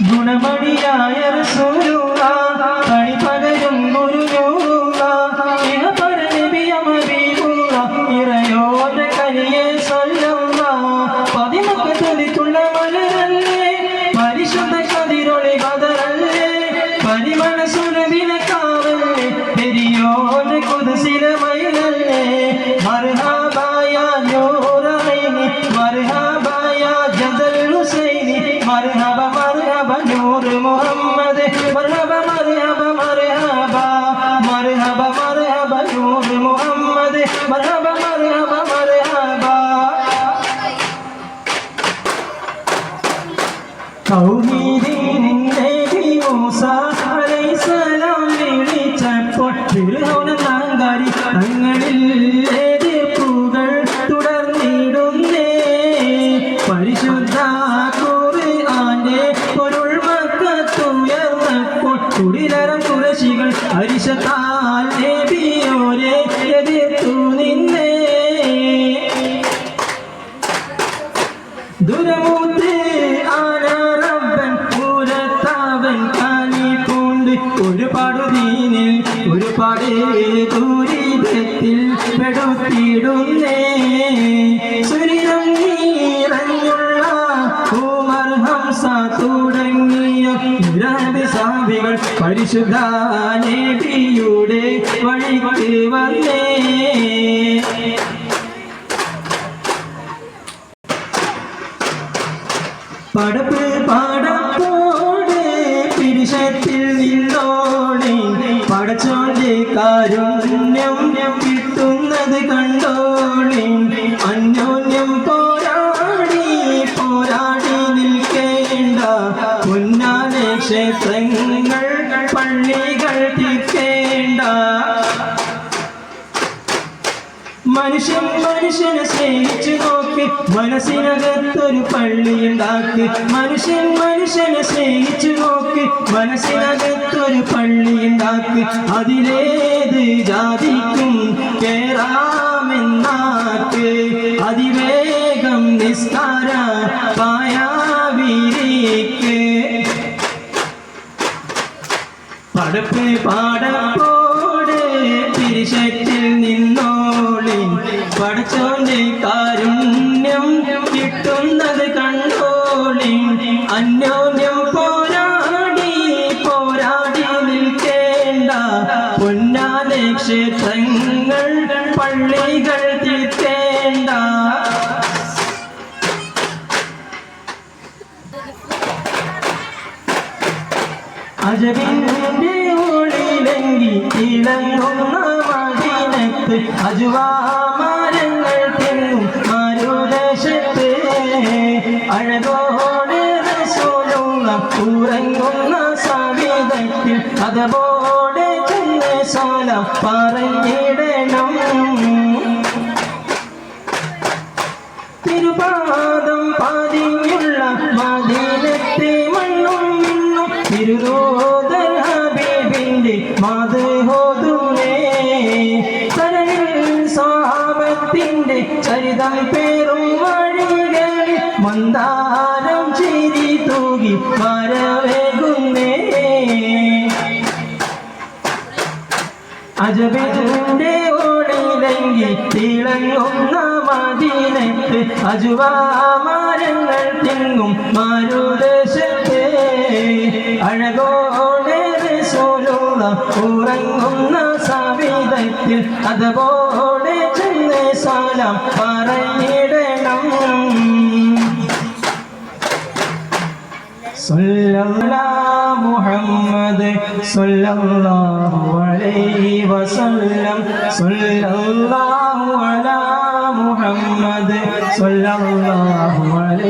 ഗുണമണിയായ റസൂലുള്ള പണി തൗഹീദിന്റെ മൂസ അലൈഹിസ്സലാം വിളിച്ചപ്പോൾ ഫിർഔന നാങ്കാരി തങ്ങളിൽ എതിർപ്പുകൾ തുടർന്നിടുന്നേ പരിശുദ്ധ ഖുർആന്റെ പൊരുൾ മക്കത്തുയർന്നപ്പോൾ കുടിലരം കുറശികൾ അരിശത്താൽ നബിയോരെ എതിർത്തു നിന്നേ. ദുരമൂത്ത് ഒരുപാട് ദീനിൽ ഒരുപാട് ദൂരിതത്തിൽ പെടുത്തിയിടുന്നേ സുരിതം നീറഞ്ഞുള്ള ഉമർ ഹംസ തുടങ്ങിയ നിരവധി സാബികൾ പരിശുദ്ധ നബിയുടെ വഴിക്ക് വന്നേ. പടപ്പ് പാടപ്പോടെ കിട്ടുന്നത് കണ്ടോളെ. അന്യോന്യം പോരാടി പോരാടി നിൽക്കേണ്ട. പൊന്നാലെ ക്ഷേത്രങ്ങൾ പള്ളികൾ തിരിക്കേണ്ട മനുഷ്യൻ മനുഷ്യനെ സ്നേഹിച്ചു മനസ്സിനകത്തൊരു പള്ളി ഉണ്ടാക്കി. മനുഷ്യൻ മനുഷ്യനെ സ്നേഹിച്ചു നോക്കി. മനസ്സിനകത്തൊരു പള്ളി ഉണ്ടാക്കി. അതിലേത് ജാതിക്കും കേറാമെന്നാക്ക്. അതിവേഗം നിസ്താര പായാവിരിക്ക് പടപ്പ് പാടപ്പോടെ തിരിശറ്റിൽ നിന്നോളി പടച്ചോന്റെ കാരുണ്യം അജബിന്റെ ഒളിലെങ്കി തിളങ്ങുന്ന മദീനത്ത് അജുവാമരങ്ങൾ തിന്നും മരുദേശത്ത്. അഴകോടെ റസൂലുള്ള ഉറങ്ങുന്ന സവിധത്തിൽ അതപോടെ ചെന്ന് സോല പറഞ്ഞിടണം. തിരുപാദം പാതിയുള്ള മദീനത്തെ മണ്ണും മിന്നും തിരുരോധർ സ്വാപത്തിന്റെ ചരിതം പേരും വഴികളിൽ മന്ദാരം ചിരി തൂകി വരവേകുന്നേ. അജബിന്റെ ഓടിലെങ്കി തിളങ്ങുന്ന മതിനെത്ത് അജുവാ മരങ്ങൾ തിങ്ങും മാരുദേശത്തെ. അഴകോടെ ഉറങ്ങുന്ന സവിധത്തിൽ അതുപോലെ ചെന്ന് സാലം പറയിടണം മുഹമ്മദ് സല്ലല്ലാഹു അലൈഹി വസല്ലം. സല്ലല്ലാഹു അലാ മുഹമ്മദ് സല്ലല്ലാഹു الله